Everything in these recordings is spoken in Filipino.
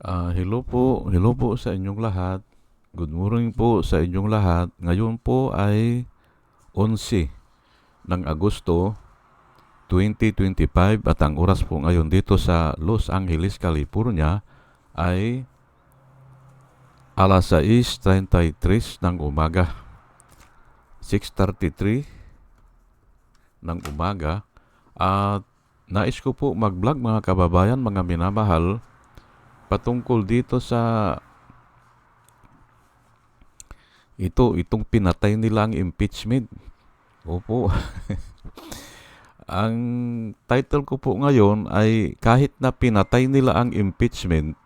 Ah, hello po, hello po sa inyong lahat. Good morning po sa inyong lahat. Ngayon po ay 11 ng Agosto 2025 at ang oras po ngayon dito sa Los Angeles, California ay alas 6.33 ng umaga. 6.33 ng umaga at nais ko po mag-vlog mga kababayan, mga minamahal patungkol dito sa ito, itong pinatay nila ang impeachment. Opo. ang title ko po ngayon ay kahit na pinatay nila ang impeachment,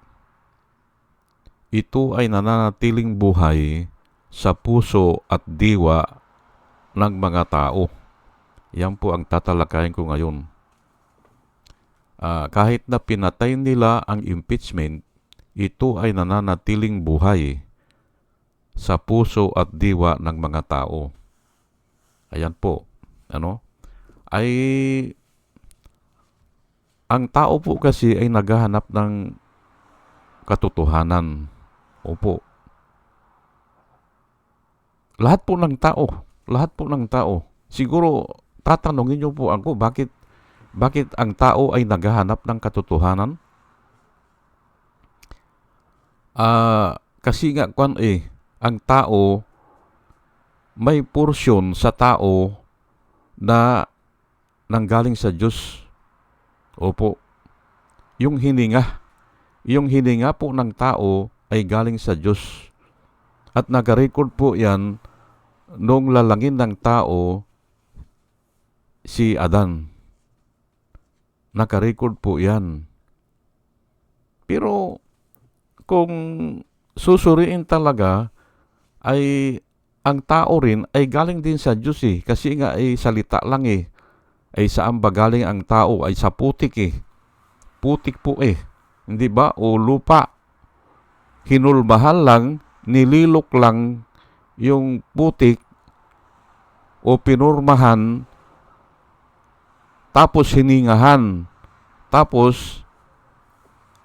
ito ay nananatiling buhay sa puso at diwa ng mga tao. Yan po ang tatalakayin ko ngayon. Ah, kahit na pinatay nila ang impeachment, ito ay nananatiling buhay sa puso at diwa ng mga tao. Ayan po. Ano? Ay ang tao po kasi ay naghahanap ng katotohanan. Opo. Lahat po ng tao, lahat po ng tao. Siguro tatanungin niyo po ako bakit bakit ang tao ay naghahanap ng katotohanan? Ah, kasi nga kwan eh, ang tao may porsyon sa tao na nanggaling sa Diyos. Opo. Yung hininga, yung hininga po ng tao ay galing sa Diyos. At nag-record po yan nung lalangin ng tao si Adan. Naka-record po yan. Pero kung susuriin talaga ay ang tao rin ay galing din sa Diyos eh. Kasi nga ay salita lang eh. Ay saan ba galing ang tao? Ay sa putik eh. Putik po eh. Hindi ba? O lupa. Hinulbahan lang, nililok lang yung putik o pinurmahan tapos hiningahan. Tapos,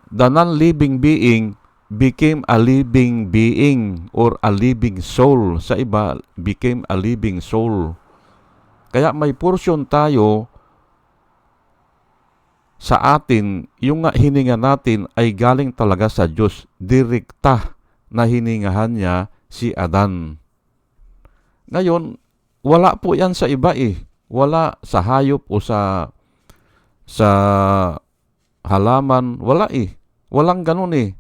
the non-living being became a living being or a living soul. Sa iba, became a living soul. Kaya may portion tayo sa atin, yung nga hininga natin ay galing talaga sa Diyos. Direkta na hiningahan niya si Adan. Ngayon, wala po yan sa iba eh. Wala sa hayop o sa sa halaman, wala eh. Walang ganun eh.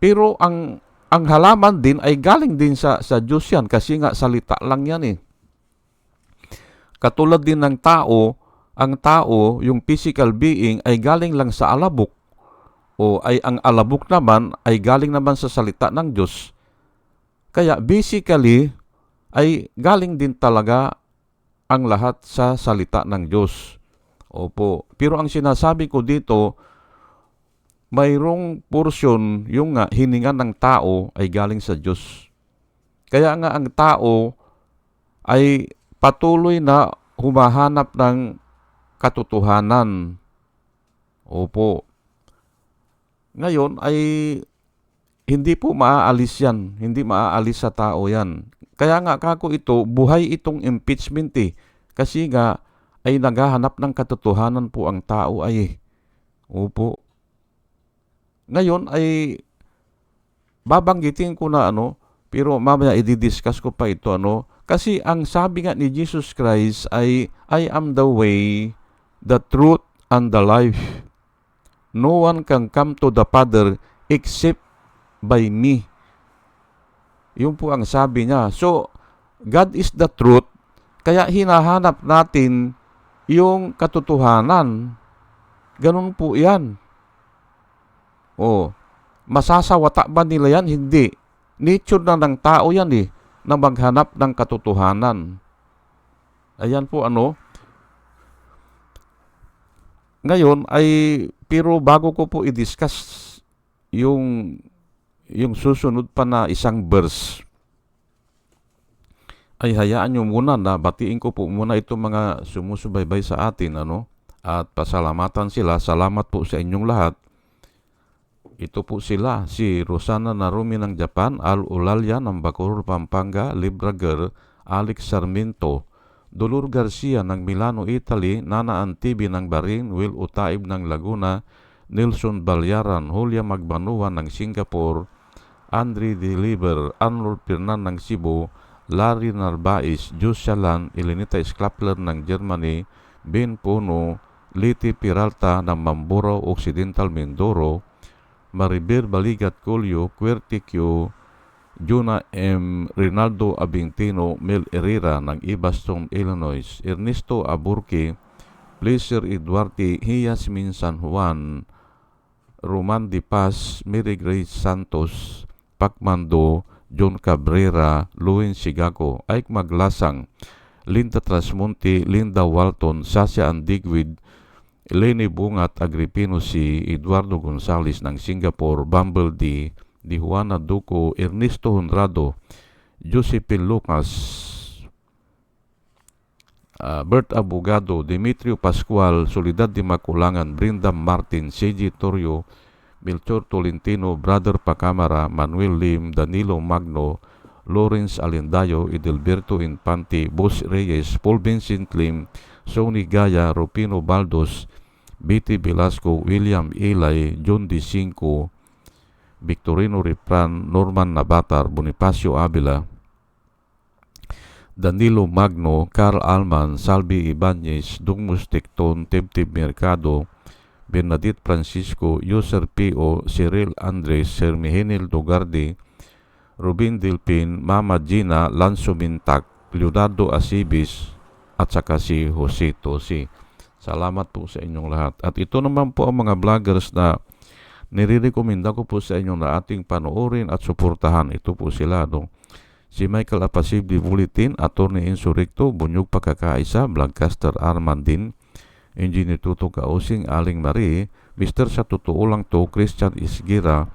Pero ang ang halaman din ay galing din sa sa Diyos yan kasi nga salita lang yan eh. Katulad din ng tao, ang tao, yung physical being ay galing lang sa alabok. O ay ang alabok naman ay galing naman sa salita ng Diyos. Kaya basically ay galing din talaga ang lahat sa salita ng Diyos. Opo. Pero ang sinasabi ko dito, mayroong portion yung nga hininga ng tao ay galing sa Diyos. Kaya nga ang tao ay patuloy na humahanap ng katotohanan. Opo. Ngayon ay hindi po maaalis yan. Hindi maaalis sa tao yan. Kaya nga kako ito, buhay itong impeachment eh. Kasi nga ay naghahanap ng katotohanan po ang tao ay eh. Opo. Ngayon ay babanggitin ko na ano, pero mamaya i-discuss ko pa ito ano. Kasi ang sabi nga ni Jesus Christ ay, I am the way, the truth, and the life. No one can come to the Father except by me. Yun po ang sabi niya. So, God is the truth, kaya hinahanap natin yung katotohanan. Ganun po yan. O, masasawata ba nila yan? Hindi. Nature na ng tao yan eh, na maghanap ng katotohanan. Ayan po ano. Ngayon ay, pero bago ko po i-discuss yung, yung susunod pa na isang verse, ay hayaan nyo muna na batiin ko po muna itong mga sumusubaybay sa atin ano? At pasalamatan sila. Salamat po sa inyong lahat. Ito po sila, si Rosana Narumi ng Japan, Al Ulalya ng Bacoor, Pampanga, Libra Alex Sarmiento, Dolor Garcia ng Milano, Italy, Nana Antibi ng Bahrain, Will Utaib ng Laguna, Nelson Balyaran, Julia Magbanuan ng Singapore, Andre Deliver, Arnold Pirnan ng Cebu, Larry Narbais, Jus Shalan, Elenita Sklapler ng Germany, Ben Puno, Liti Peralta ng Mamboro Occidental Mindoro, Maribel Baligat Colio, Querticio, Juna M. Rinaldo Abintino, Mel Herrera ng Ibaston, Illinois, Ernesto Aburque, Pleasure Eduarte, Hiasmin San Juan, Roman Di Paz, Mary Grace Santos, Pacmando, John Cabrera, Luwin Sigaco, Ike Maglasang, Linda Trasmonte, Linda Walton, Sasha Andigwid, Eleni Bungat Agripino si Eduardo Gonzales ng Singapore, Bumble D, Di Juana Duco, Ernesto Honrado, Josephine Lucas, uh, Bert Abogado, Demetrio Pascual, Solidad de Maculangan, Brinda Martin, CJ Torrio, Melchor Tolentino, Brother Pacamara, Manuel Lim, Danilo Magno, Lawrence Alendayo, Edelberto Infante, Boss Reyes, Paul Vincent Lim, Sony Gaya, Rupino Baldos, Betty Velasco, William Ilay, John D. Cinco, Victorino Ripran, Norman Nabatar, Bonifacio Avila, Danilo Magno, Carl Alman, Salvi Ibanez, Dugmus Tecton, Tebtib Mercado, Bernadette Francisco, User P.O., Cyril Andres, Sermihenil Dogardi, Rubin Dilpin, Mama Gina, Lanzo Mintak, Leonardo Asibis, at saka si Jose Tosi. Salamat po sa inyong lahat. At ito naman po ang mga vloggers na nirirekomenda ko po sa inyo na ating panoorin at suportahan. Ito po sila. No? Si Michael Apasibli Bulletin, Attorney Insurrecto, Bunyog Pagkakaisa, Vlogcaster Armandin, Engineer Tuto Kausing, Aling Marie, Mr. Sa Totoo Lang To, Christian Isgira,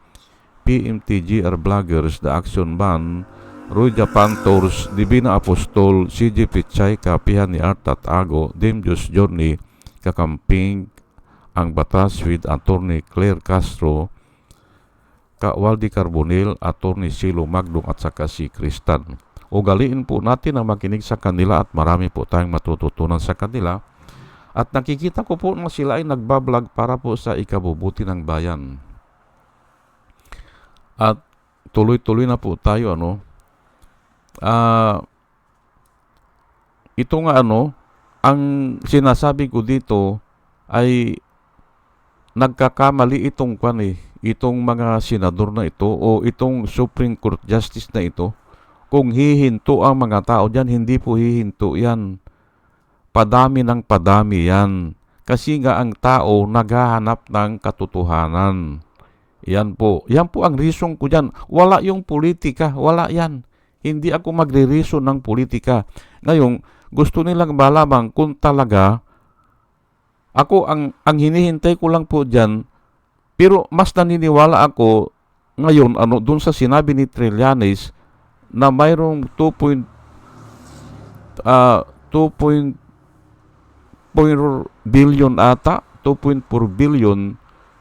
PMTGR Vloggers, The Action Man, Roy Japan Tours, Divina Apostol, CJ Pichay, Kapihan ni Art at Ago, Demjus Journey, Kakamping, ang batas with Attorney Claire Castro, Ka Waldi Carbonil, Attorney Silo Magdong at saka si Kristan. Ugaliin po natin ang makinig sa kanila at marami po tayong matututunan sa kanila. At nakikita ko po na sila ay nagbablog para po sa ikabubuti ng bayan. At tuloy-tuloy na po tayo ano. Ah ito nga ano, ang sinasabi ko dito ay nagkakamali itong kwan eh, itong mga senador na ito o itong Supreme Court Justice na ito. Kung hihinto ang mga tao dyan, hindi po hihinto yan. Padami ng padami yan. Kasi nga ang tao naghahanap ng katotohanan. Yan po. Yan po ang reason ko dyan. Wala yung politika. Wala yan. Hindi ako magre-reason ng politika. Ngayon, gusto nilang malamang kung talaga ako ang ang hinihintay ko lang po diyan pero mas naniniwala ako ngayon ano doon sa sinabi ni Trillanes na mayroong 2. Uh, 2. Billion ata 2.4 billion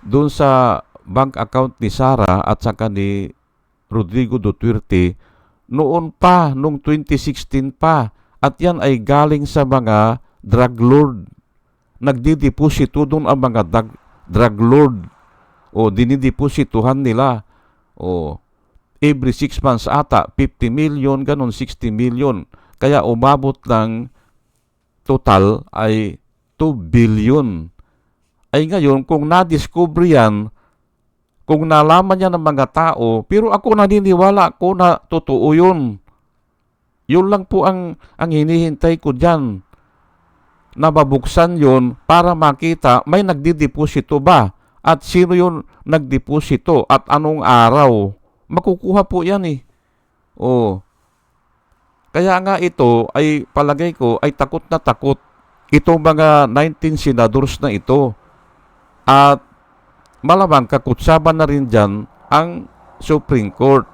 doon sa bank account ni Sara at saka ni Rodrigo Duterte noon pa, noong 2016 pa. At yan ay galing sa mga drug lord. Nagdideposito doon ang mga drug, drug lord. O dinideposituhan nila. O every 6 months ata, 50 million, ganun 60 million. Kaya umabot lang total ay 2 billion. Ay ngayon, kung na-discover yan, kung nalaman yan ng mga tao, pero ako naniniwala ko na totoo yun. Yun lang po ang, ang hinihintay ko dyan. Nababuksan yun para makita may nagdideposito ba at sino yun nagdeposito at anong araw. Makukuha po yan eh. Oh. Kaya nga ito ay palagay ko ay takot na takot itong mga 19 senadors na ito. At malamang kakutsaban na rin dyan ang Supreme Court.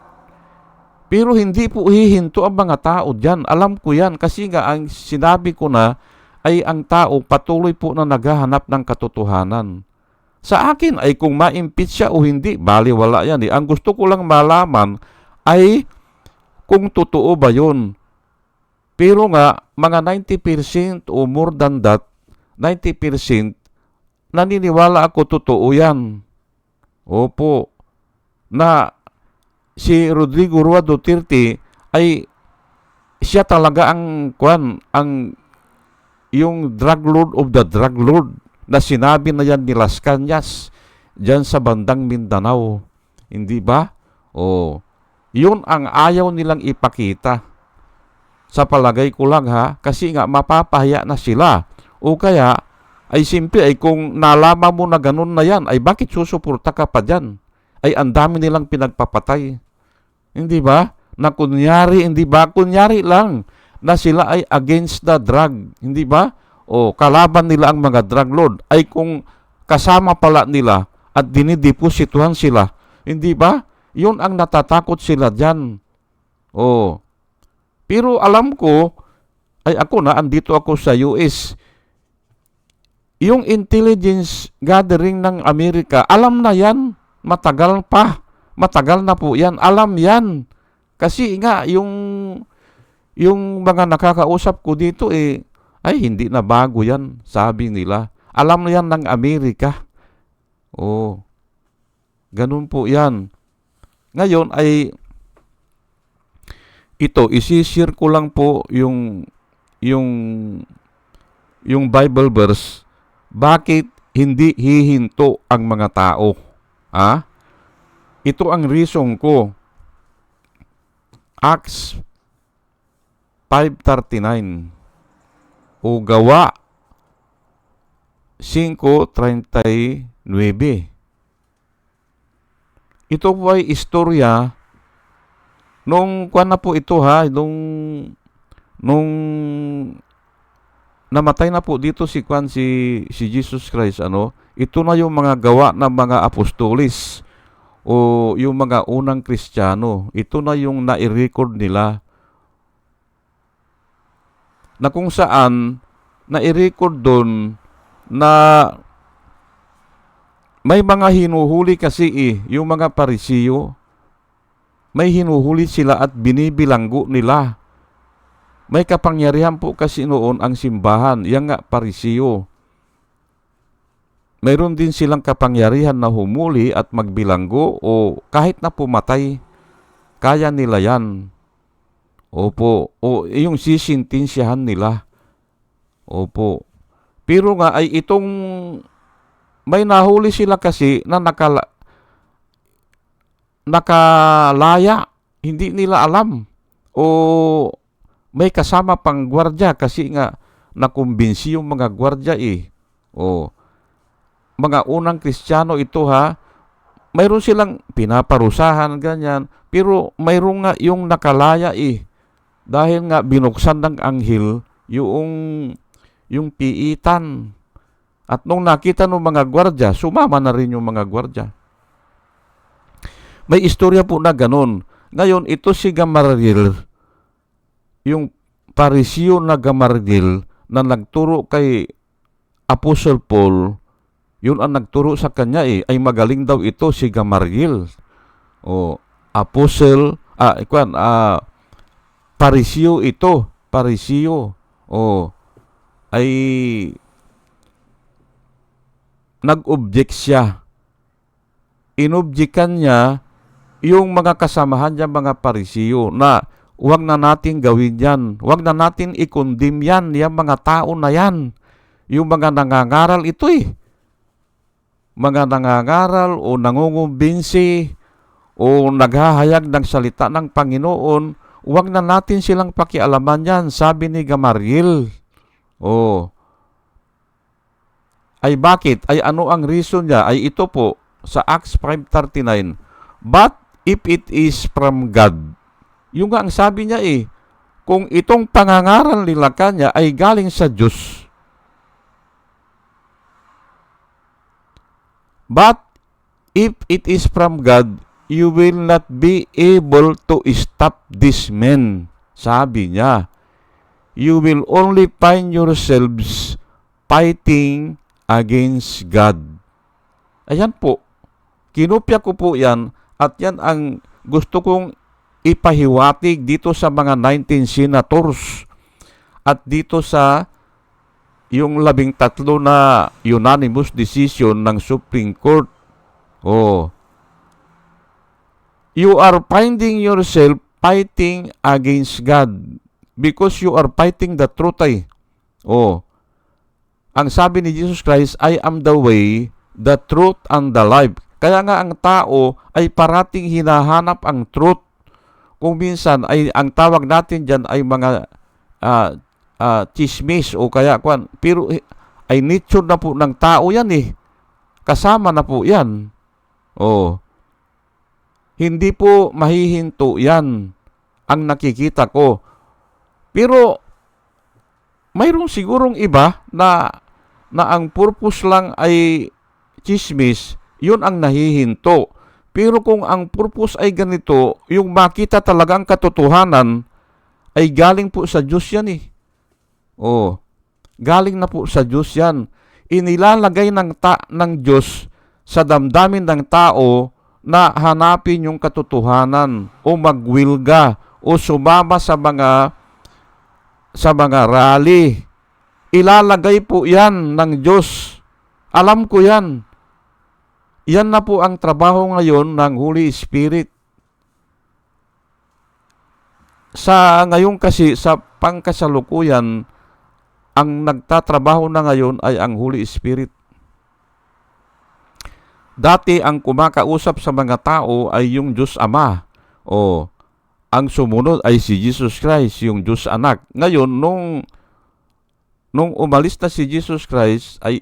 Pero hindi po hihinto ang mga tao dyan. Alam ko yan kasi nga ang sinabi ko na ay ang tao patuloy po na naghahanap ng katotohanan. Sa akin ay kung ma-impeach siya o hindi, baliwala yan eh. Ang gusto ko lang malaman ay kung totoo ba yun. Pero nga, mga 90% o more than that, 90% naniniwala ako totoo yan. Opo. Na si Rodrigo Rua Duterte ay siya talaga ang kwan, ang yung drug lord of the drug lord na sinabi na yan ni Las Cañas dyan sa bandang Mindanao. Hindi ba? O, yun ang ayaw nilang ipakita. Sa palagay ko lang ha, kasi nga mapapahiya na sila. O kaya, ay simple ay kung nalaman mo na ganun na yan, ay bakit susuporta ka pa dyan? Ay ang dami nilang pinagpapatay. Hindi ba? Na kunyari, hindi ba? Kunyari lang na sila ay against the drug. Hindi ba? O kalaban nila ang mga drug lord. Ay kung kasama pala nila at dinideposituhan sila. Hindi ba? Yun ang natatakot sila dyan. O. Pero alam ko, ay ako na, andito ako sa US. Yung intelligence gathering ng Amerika, alam na yan. Matagal pa. Matagal na po yan. Alam yan. Kasi nga, yung, yung mga nakakausap ko dito, eh, ay, hindi na bago yan, sabi nila. Alam na yan ng Amerika. Oh, ganun po yan. Ngayon ay, ito, isishare ko lang po yung, yung, yung Bible verse. Bakit hindi hihinto ang mga tao? Ha? Ito ang reason ko. Acts 5.39 o gawa 5.39 Ito po ay istorya nung kuan na po ito ha, nung nung namatay na po dito si kuan si si Jesus Christ ano, ito na yung mga gawa ng mga apostolis o yung mga unang Kristiyano. Ito na yung nai-record nila na kung saan nai-record doon na may mga hinuhuli kasi eh, yung mga parisiyo. May hinuhuli sila at binibilanggo nila. May kapangyarihan po kasi noon ang simbahan, yang nga parisiyo. Mayroon din silang kapangyarihan na humuli at magbilanggo o kahit na pumatay, kaya nila yan. Opo, o yung sisintensyahan nila. Opo. Pero nga ay itong may nahuli sila kasi na nakala, nakalaya. Hindi nila alam. O may kasama pang gwardya kasi nga nakumbinsi yung mga gwardya eh. O mga unang kristyano ito ha, mayroon silang pinaparusahan ganyan, pero mayroon nga yung nakalaya eh. Dahil nga binuksan ng anghel yung yung piitan. At nung nakita ng mga gwardya, sumama na rin yung mga gwardya. May istorya po na ganun. Ngayon, ito si Gamaliel, yung parisyo na Gamaliel na nagturo kay Apostle Paul, yun ang nagturo sa kanya eh, ay magaling daw ito si Gamaliel. O, Apostle, ah, ikwan, ah, parisyo ito, parisyo. O, ay nag-object siya. Inobjekan niya yung mga kasamahan niya mga parisiyo na huwag na natin gawin yan. Huwag na natin ikundim yan, yung mga tao na yan. Yung mga nangangaral ito eh. Mga nangangaral o nangungumbinsi o naghahayag ng salita ng Panginoon, huwag na natin silang pakialaman yan, sabi ni Gamaliel. Oh. Ay bakit? Ay ano ang reason niya? Ay ito po sa Acts 5.39. But if it is from God, yung nga ang sabi niya eh, kung itong pangangaral nila kanya ay galing sa Diyos. But if it is from God, you will not be able to stop this man. Sabi niya you will only find yourselves fighting against God. Ayan po. Kinopya ko po yan at yan ang gusto kong ipahiwatig dito sa mga 19 senators at dito sa yung labing tatlo na unanimous decision ng Supreme Court. Oh. You are finding yourself fighting against God because you are fighting the truth ay. Oh. Ang sabi ni Jesus Christ, I am the way, the truth, and the life. Kaya nga ang tao ay parating hinahanap ang truth. Kung minsan ay ang tawag natin diyan ay mga ah, ah, chismis o kaya kwan. Pero ay nature na po ng tao yan eh. Kasama na po yan. Oh. Hindi po mahihinto yan ang nakikita ko. Pero mayroong sigurong iba na na ang purpose lang ay chismis, yun ang nahihinto. Pero kung ang purpose ay ganito, yung makita talaga ang katotohanan, ay galing po sa Diyos yan eh. Oh, galing na po sa Diyos yan. Inilalagay ng, ta- ng Diyos sa damdamin ng tao na hanapin yung katotohanan o magwilga o sumama sa mga sa mga rally. Ilalagay po yan ng Diyos. Alam ko yan. Yan na po ang trabaho ngayon ng Holy Spirit. Sa ngayon kasi, sa pangkasalukuyan, ang nagtatrabaho na ngayon ay ang Holy Spirit. Dati ang kumakausap sa mga tao ay yung Diyos Ama. O ang sumunod ay si Jesus Christ, yung Diyos Anak. Ngayon, nung, nung umalis na si Jesus Christ, ay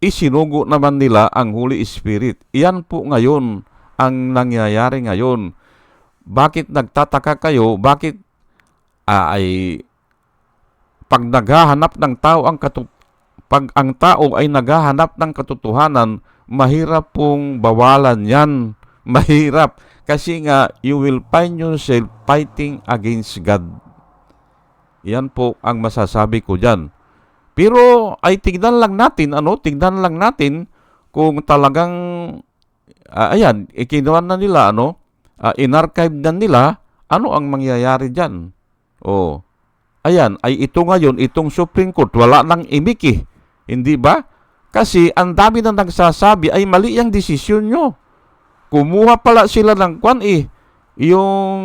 isinugo naman nila ang Holy Spirit. Iyan po ngayon ang nangyayari ngayon. Bakit nagtataka kayo? Bakit ah, ay pag naghahanap ng tao ang katu- pag ang tao ay naghahanap ng katotohanan, mahirap pong bawalan yan. Mahirap. Kasi nga, you will find yourself fighting against God. Yan po ang masasabi ko dyan. Pero ay tignan lang natin, ano, tignan lang natin kung talagang, ah, ayan, ikinuha na nila, ano, ah, in-archive na nila, ano ang mangyayari dyan. Oh, ayan, ay ito ngayon, itong Supreme Court, wala nang imik eh. Hindi ba? Kasi ang dami na nagsasabi ay mali ang desisyon nyo. Kumuha pala sila ng kwan eh. Yung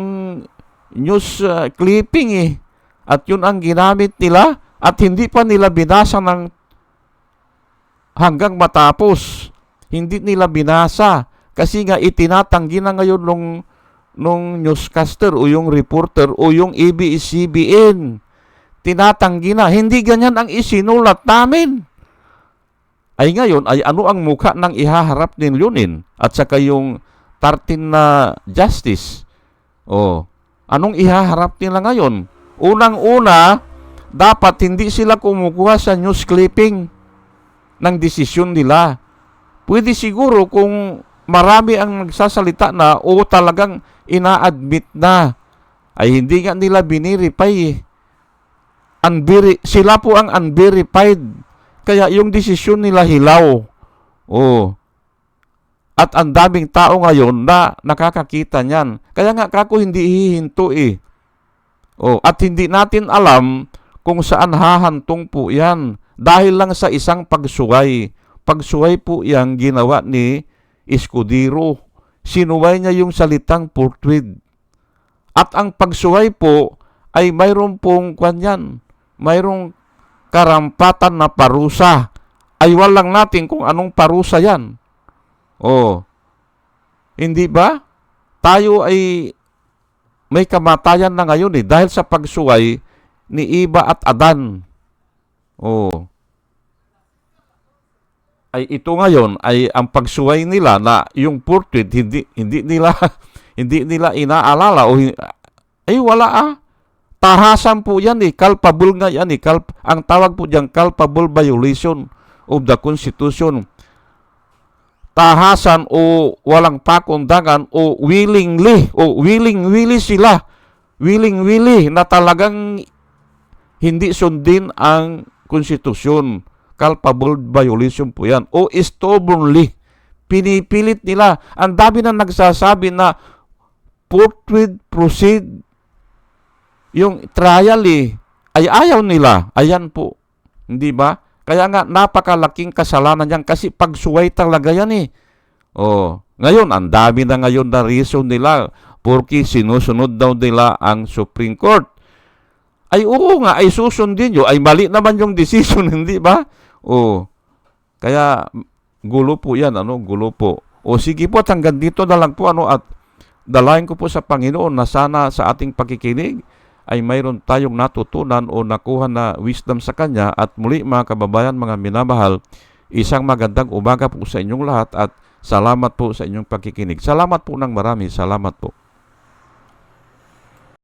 news uh, clipping eh. At yun ang ginamit nila at hindi pa nila binasa ng hanggang matapos. Hindi nila binasa. Kasi nga itinatanggi na ngayon nung, nung newscaster o yung reporter o yung ABS-CBN. Tinatanggi na. Hindi ganyan ang isinulat namin ay ngayon ay ano ang mukha ng ihaharap ni Leonin at saka yung 13 na justice. Oh, anong ihaharap nila ngayon? Unang-una, dapat hindi sila kumukuha sa news clipping ng desisyon nila. Pwede siguro kung marami ang nagsasalita na o talagang ina-admit na ay hindi nga nila biniripay eh. Unveri- sila po ang unverified kaya yung desisyon nila hilaw. Oh. At ang daming tao ngayon na nakakakita niyan. Kaya nga kako hindi hihinto eh. Oh, at hindi natin alam kung saan hahantong po yan. Dahil lang sa isang pagsuway. Pagsuway po yang ginawa ni Escudero. Sinuway niya yung salitang portrait. At ang pagsuway po ay mayroon pong kanyan. Mayroong karampatan na parusa. Ay walang natin kung anong parusa yan. Oh. Hindi ba? Tayo ay may kamatayan na ngayon eh dahil sa pagsuway ni Iba at Adan. Oh. Ay ito ngayon ay ang pagsuway nila na yung portrait hindi hindi nila hindi nila inaalala o ay wala ah. Tahasan po yan eh. Culpable nga yan eh. Culp- ang tawag po diyan culpable violation of the Constitution. Tahasan o walang pakundangan o willingly o willing-willy sila. Willing-willy na talagang hindi sundin ang konstitusyon. Culpable violation po yan. O stubbornly Pinipilit nila. Ang dami na nagsasabi na forthwith proceed yung trial eh, ay ayaw nila. Ayan po. Hindi ba? Kaya nga napakalaking kasalanan yan kasi pagsuway talaga yan eh. Oh, ngayon ang dami na ngayon na reason nila porque sinusunod daw nila ang Supreme Court. Ay oo nga, ay susundin nyo. Ay mali naman yung decision, hindi ba? Oh, kaya gulo po yan, ano, gulo po. O sige po, at hanggang dito na lang po, ano, at dalayan ko po sa Panginoon na sana sa ating pakikinig ay mayroon tayong natutunan o nakuha na wisdom sa Kanya at muli mga kababayan, mga minamahal, isang magandang umaga po sa inyong lahat at salamat po sa inyong pakikinig. Salamat po ng marami. Salamat po.